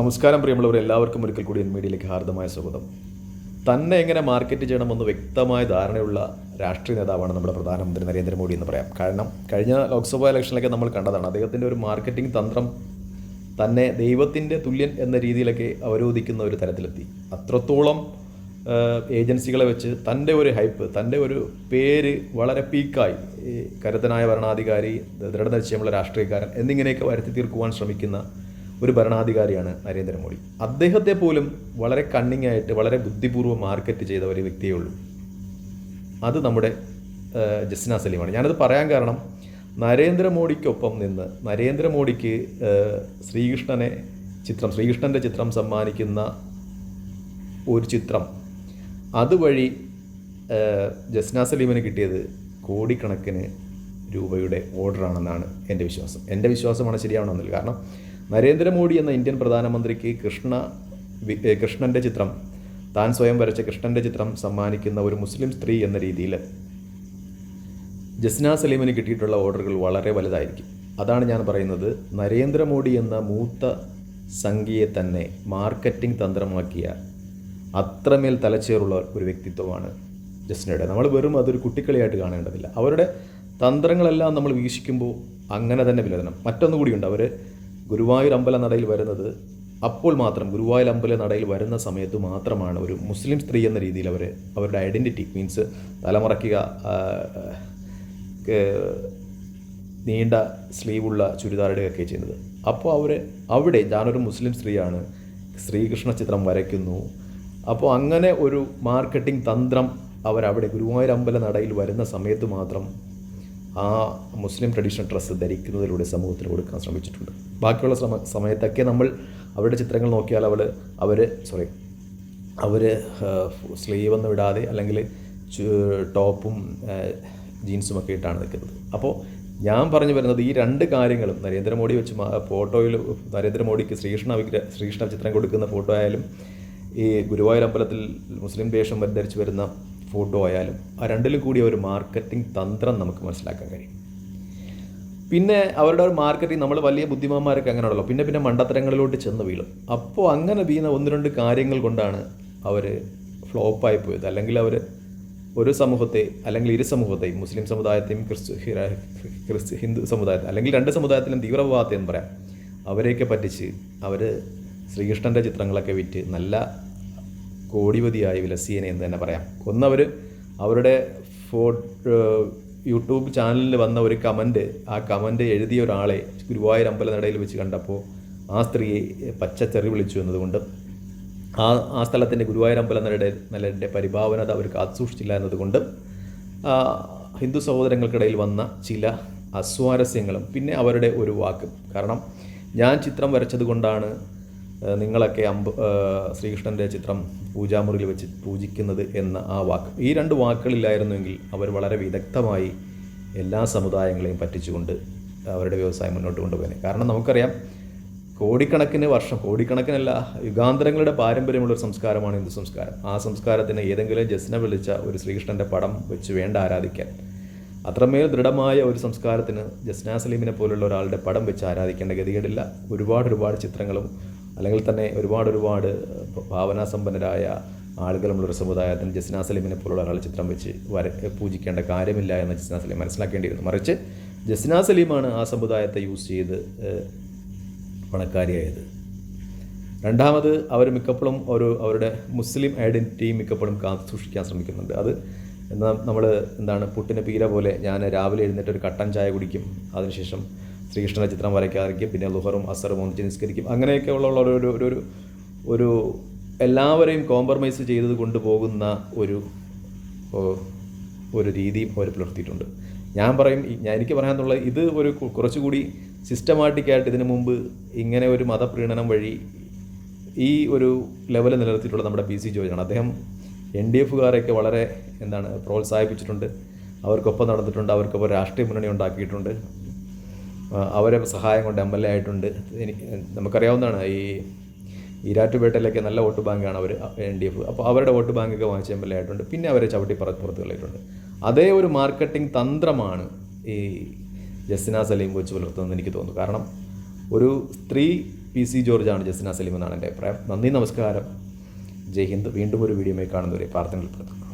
നമസ്കാരം പ്രിയമുള്ളവർ എല്ലാവർക്കും ഒരിക്കൽ കൂടി എൻ മീഡിയയിലേക്ക് ഹാർദമായ സ്വാഗതം. തന്നെ എങ്ങനെ മാർക്കറ്റ് ചെയ്യണമെന്ന് വ്യക്തമായ ധാരണയുള്ള രാഷ്ട്രീയ നേതാവാണ് നമ്മുടെ പ്രധാനമന്ത്രി നരേന്ദ്രമോദി എന്ന് പറയാം. കാരണം കഴിഞ്ഞ ലോക്സഭാ ഇലക്ഷനിലൊക്കെ നമ്മൾ കണ്ടതാണ് അദ്ദേഹത്തിന്റെ ഒരു മാർക്കറ്റിംഗ് തന്ത്രം തന്നെ ദൈവത്തിന്റെ തുല്യൻ എന്ന രീതിയിലൊക്കെ അവരോധിക്കുന്ന ഒരു തരത്തിലെത്തി. അത്രത്തോളം ഏജൻസികളെ വെച്ച് തന്റെ ഒരു ഹൈപ്പ് തന്റെ ഒരു പേര് വളരെ പീക്കായി. കരുത്തനായ ഭരണാധികാരി ദൃഢനിശ്ചയമുള്ള രാഷ്ട്രീയക്കാരൻ എന്നിങ്ങനെയൊക്കെ വരുത്തി തീർക്കുവാൻ ശ്രമിക്കുന്ന ഒരു ഭരണാധികാരിയാണ് നരേന്ദ്രമോദി. അദ്ദേഹത്തെ പോലും വളരെ കണ്ണിങ് ആയിട്ട് വളരെ ബുദ്ധിപൂർവം മാർക്കറ്റ് ചെയ്ത ഒരു വ്യക്തിയേ ഉള്ളൂ. അത് നമ്മുടെ ജസ്ന സലീമാണ്. ഞാനത് പറയാൻ കാരണം നരേന്ദ്രമോദിക്കൊപ്പം നിന്ന് നരേന്ദ്രമോദിക്ക് ശ്രീകൃഷ്ണനെ ചിത്രം ശ്രീകൃഷ്ണന്റെ ചിത്രം സമ്മാനിക്കുന്ന ഒരു ചിത്രം അതുവഴി ജസ്ന സലീമിന് കിട്ടിയത് കോടിക്കണക്കിന് രൂപയുടെ ഓർഡറാണെന്നാണ് എന്റെ വിശ്വാസം. എന്റെ വിശ്വാസമാണ് ശരിയാവണമെന്നില്ല. കാരണം നരേന്ദ്രമോദി എന്ന ഇന്ത്യൻ പ്രധാനമന്ത്രിക്ക് കൃഷ്ണ കൃഷ്ണന്റെ ചിത്രം താൻ സ്വയം വരച്ച കൃഷ്ണന്റെ ചിത്രം സമ്മാനിക്കുന്ന ഒരു മുസ്ലിം സ്ത്രീ എന്ന രീതിയിൽ ജസ്ന സലീമിന് കിട്ടിയിട്ടുള്ള ഓർഡറുകൾ വളരെ വലുതായിരിക്കും. അതാണ് ഞാൻ പറയുന്നത്. നരേന്ദ്രമോദി എന്ന മൂത്ത സംഖ്യയെ തന്നെ മാർക്കറ്റിംഗ് തന്ത്രമാക്കിയ അത്രമേൽ തലച്ചേറുള്ള ഒരു വ്യക്തിത്വമാണ് ജസ്നയുടെ. നമ്മൾ വെറും അതൊരു കുട്ടിക്കളിയായിട്ട് കാണേണ്ടതില്ല. അവരുടെ തന്ത്രങ്ങളെല്ലാം നമ്മൾ വീക്ഷിക്കുമ്പോൾ അങ്ങനെ തന്നെ വിലതണം. മറ്റൊന്നുകൂടിയുണ്ട് അവർ ഗുരുവായൂർ അമ്പല നടയിൽ വരുന്നത് അപ്പോൾ മാത്രം ഗുരുവായൂർ അമ്പല നടയിൽ വരുന്ന സമയത്ത് മാത്രമാണ് ഒരു മുസ്ലിം സ്ത്രീ എന്ന രീതിയിൽ അവർ അവരുടെ ഐഡന്റിറ്റി മീൻസ് തലമുറയ്ക്കുക നീണ്ട സ്ലീവുള്ള ചുരിദാറിടുകയൊക്കെ ചെയ്യുന്നത്. അപ്പോൾ അവർ അവിടെ ഞാനൊരു മുസ്ലിം സ്ത്രീയാണ് ശ്രീകൃഷ്ണ ചിത്രം വരയ്ക്കുന്നു. അപ്പോൾ അങ്ങനെ ഒരു മാർക്കറ്റിംഗ് തന്ത്രം അവരവിടെ ഗുരുവായൂർ അമ്പല നടയിൽ വരുന്ന സമയത്ത് മാത്രം ആ മുസ്ലിം ട്രഡീഷണൽ ഡ്രസ്സ് ധരിക്കുന്നതിലൂടെ സമൂഹത്തിൽ കൊടുക്കാൻ ശ്രമിച്ചിട്ടുണ്ട്. ബാക്കിയുള്ള ശ്രമ സമയത്തൊക്കെ നമ്മൾ അവരുടെ ചിത്രങ്ങൾ നോക്കിയാൽ അവൾ അവർ സോറി അവർ സ്ലീവ് ഒന്നും ഇടാതെ അല്ലെങ്കിൽ ടോപ്പും ജീൻസും ഒക്കെ ഇട്ടാണ് നിൽക്കുന്നത്. അപ്പോൾ ഞാൻ പറഞ്ഞു വരുന്നത് ഈ രണ്ട് കാര്യങ്ങളും നരേന്ദ്രമോദി വെച്ച് ഫോട്ടോയിൽ നരേന്ദ്രമോദിക്ക് ശ്രീകൃഷ്ണ വിഗ്രഹ ശ്രീകൃഷ്ണ ചിത്രം കൊടുക്കുന്ന ഫോട്ടോ ആയാലും ഈ ഗുരുവായൂർ അമ്പലത്തിൽ മുസ്ലിം വേഷം ധരിച്ചു വരുന്ന ഫോട്ടോ ആയാലും ആ രണ്ടിലും കൂടി ഒരു മാർക്കറ്റിംഗ് തന്ത്രം നമുക്ക് മനസ്സിലാക്കാൻ കഴിയും. പിന്നെ അവരുടെ ഒരു മാർക്കറ്റിംഗ് നമ്മൾ വലിയ ബുദ്ധിമാന്മാരൊക്കെ അങ്ങനെയാണല്ലോ. പിന്നെ പിന്നെ മണ്ടത്തരങ്ങളിലോട്ട് ചെന്ന് വീഴും. അപ്പോൾ അങ്ങനെ വീണ ഒന്ന് രണ്ട് കാര്യങ്ങൾ കൊണ്ടാണ് അവർ ഫ്ലോപ്പായി പോയത്. അല്ലെങ്കിൽ അവർ ഒരു സമൂഹത്തെ അല്ലെങ്കിൽ ഇരു സമൂഹത്തെയും മുസ്ലിം സമുദായത്തെയും ക്രിസ്തു ക്രിസ്തു ഹിന്ദു സമുദായത്തെ അല്ലെങ്കിൽ രണ്ട് സമുദായത്തിലും തീവ്രവാദത്തെ എന്ന് പറയാം. അവരെയൊക്കെ പറ്റിച്ച് അവർ ശ്രീകൃഷ്ണന്റെ ചിത്രങ്ങളൊക്കെ വിറ്റ് നല്ല കോടിപതിയായി വിലസിയനെ എന്ന് തന്നെ പറയാം. ഒന്നവർ അവരുടെ ഫോ യൂട്യൂബ് ചാനലിൽ വന്ന ഒരു കമന്റ് ആ കമന്റ് എഴുതിയ ഒരാളെ ഗുരുവായൂർ അമ്പലനടയിൽ വെച്ച് കണ്ടപ്പോൾ ആ സ്ത്രീയെ പച്ചച്ചെറി വിളിച്ചു എന്നതുകൊണ്ട് ആ ആ സ്ഥലത്തിന്റെ ഗുരുവായൂർ അമ്പലനടയുടെ നിലയുടെ പരിഭാവനത അവർ കാത്തുസൂക്ഷിച്ചില്ല എന്നതുകൊണ്ട് ഹിന്ദു സഹോദരങ്ങൾക്കിടയിൽ വന്ന ചില അസ്വാരസ്യങ്ങളും പിന്നെ അവരുടെ ഒരു വാക്കും. കാരണം ഞാൻ ചിത്രം വരച്ചത് കൊണ്ടാണ് നിങ്ങളൊക്കെ അമ്പ ശ്രീകൃഷ്ണന്റെ ചിത്രം പൂജാമുറിയിൽ വെച്ച് പൂജിക്കുന്നത് എന്ന ആ വാക്ക്. ഈ രണ്ട് വാക്കുകളില്ലായിരുന്നുവെങ്കിൽ അവർ വളരെ വിദഗ്ധമായി എല്ലാ സമുദായങ്ങളെയും പറ്റിച്ചുകൊണ്ട് അവരുടെ വ്യവസായം മുന്നോട്ട് കൊണ്ടുപോകാൻ കാരണം നമുക്കറിയാം കോടിക്കണക്കിന് വർഷം കോടിക്കണക്കിനല്ല യുഗാന്തരങ്ങളുടെ പാരമ്പര്യമുള്ള ഒരു സംസ്കാരമാണ് ഹിന്ദു സംസ്കാരം. ആ സംസ്കാരത്തിന് ഏതെങ്കിലും ജസ്ന വിളിച്ച ഒരു ശ്രീകൃഷ്ണന്റെ പടം വെച്ച് വേണ്ട ആരാധിക്കാൻ. അത്രമേൽ ദൃഢമായ ഒരു സംസ്കാരത്തിന് ജസ്ന സലീമിനെ പോലുള്ള ഒരാളുടെ പടം വെച്ച് ആരാധിക്കേണ്ട ഗതികേടില്ല. ഒരുപാട് ഒരുപാട് ചിത്രങ്ങളും അല്ലെങ്കിൽ തന്നെ ഒരുപാട് ഒരുപാട് ഭാവനാസമ്പന്നരായ ആളുകൾ നമ്മളൊരു സമുദായത്തിന് ജസ്നാ സലീമിനെ പോലുള്ള ഒരാൾ ചിത്രം വെച്ച് വര പൂജിക്കേണ്ട കാര്യമില്ല എന്ന് ജസ്നാ സലീം മനസ്സിലാക്കേണ്ടിയിരുന്നു. മറിച്ച് ജസ്ന സലീമാണ് ആ സമുദായത്തെ യൂസ് ചെയ്ത് പണക്കാരിയായത്. രണ്ടാമത് അവർ മിക്കപ്പോഴും ഒരു അവരുടെ മുസ്ലിം ഐഡന്റിറ്റി മിക്കപ്പോഴും കാത്തു സൂക്ഷിക്കാൻ ശ്രമിക്കുന്നുണ്ട്. അത് എന്നാൽ നമ്മൾ എന്താണ് പുട്ടിന് പീര പോലെ ഞാൻ രാവിലെ എഴുന്നേറ്റ് ഒരു കട്ടൻ ചായ കുടിക്കും. അതിനുശേഷം ശ്രീകൃഷ്ണന്റെ ചിത്രം വരയ്ക്കാതിരിക്കും പിന്നെ ലുഹറും അസറും ഒന്നിച്ച് നിസ്കരിക്കും അങ്ങനെയൊക്കെ ഉള്ള ഉള്ള ഒരു ഒരു ഒരു ഒരു എല്ലാവരെയും കോംപ്രമൈസ് ചെയ്തത് കൊണ്ടുപോകുന്ന ഒരു ഒരു രീതിയും അവർ പുലർത്തിയിട്ടുണ്ട്. ഞാൻ പറയും ഞാൻ എനിക്ക് പറയാനുള്ള ഇത് ഒരു കുറച്ചുകൂടി സിസ്റ്റമാറ്റിക്കായിട്ട് ഇതിനു മുമ്പ് ഇങ്ങനെ ഒരു മതപ്രീണനം വഴി ഈ ഒരു ലെവൽ നിലനിർത്തിയിട്ടുള്ള നമ്മുടെ പി സി ജോർജാണ്. അദ്ദേഹം എൻ ഡി എഫുകാരെയൊക്കെ വളരെ എന്താണ് പ്രോത്സാഹിപ്പിച്ചിട്ടുണ്ട്. അവർക്കൊപ്പം നടന്നിട്ടുണ്ട് അവർക്കൊപ്പം രാഷ്ട്രീയ മുന്നണി ഉണ്ടാക്കിയിട്ടുണ്ട്. അവരെ സഹായം കൊണ്ട് എം എൽ എ ആയിട്ടുണ്ട്. എനിക്ക് നമുക്കറിയാവുന്നതാണ് ഈ ഈരാറ്റുപേട്ടയിലൊക്കെ നല്ല വോട്ട് ബാങ്കാണ് അവർ എൻ ഡി എഫ് അപ്പോൾ അവരുടെ വോട്ട് ബാങ്കൊക്കെ വാങ്ങിച്ച എം എൽ എ ആയിട്ടുണ്ട്. പിന്നെ അവരെ ചവിട്ടി പുറത്ത് പുറത്ത് കളിയിട്ടുണ്ട് അതേ ഒരു മാർക്കറ്റിംഗ് തന്ത്രമാണ് ഈ ജസ്ന സലീം വെച്ച് പുലർത്തുന്നതെന്ന് എനിക്ക് തോന്നുന്നു. കാരണം ഒരു സ്ത്രീ പി സി ജോർജാണ് ജസ്ന സലീം എന്നാണ് എന്റെ അഭിപ്രായം. നന്ദി നമസ്കാരം. ജയ് ഹിന്ദ്. വീണ്ടും ഒരു വീഡിയോയിൽ കാണുന്നവരെ പ്രാർത്ഥനയിൽപ്പെടുത്തുന്നു